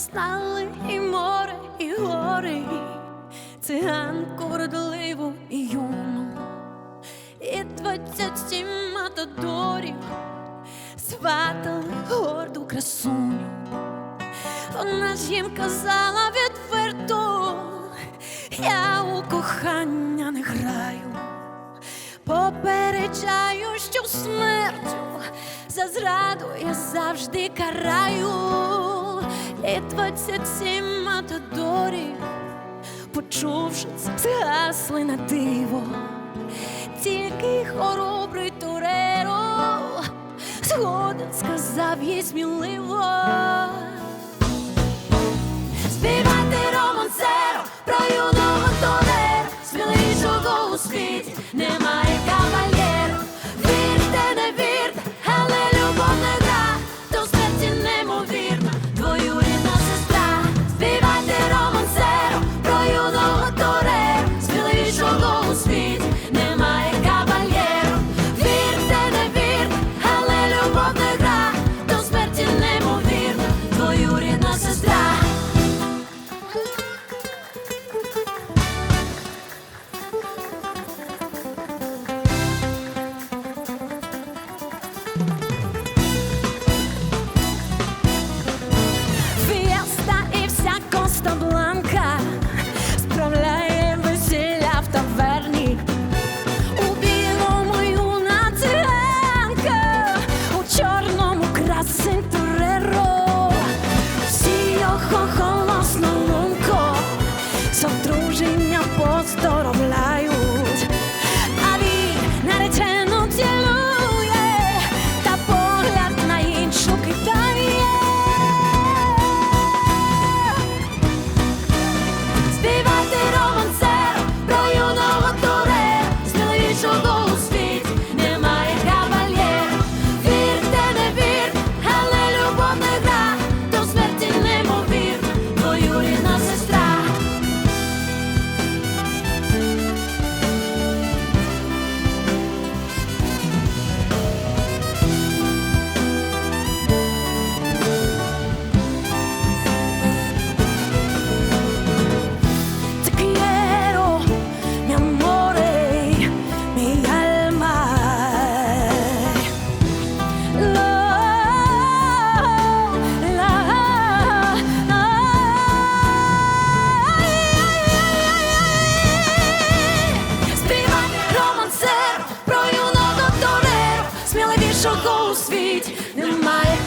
стали і море, і гори, циганку вродливу і юну, і двадцять сім матадорів сватали горду красуню. Вона ж їм казала відверто, я у кохання не граю, попереджаю, що смертю за зраду я завжди караю і двадцять сім матадорів, почувши це, гасли на диво, тільки хоробрий туреро, згоден сказав їй сміливо. більшого у світі немає.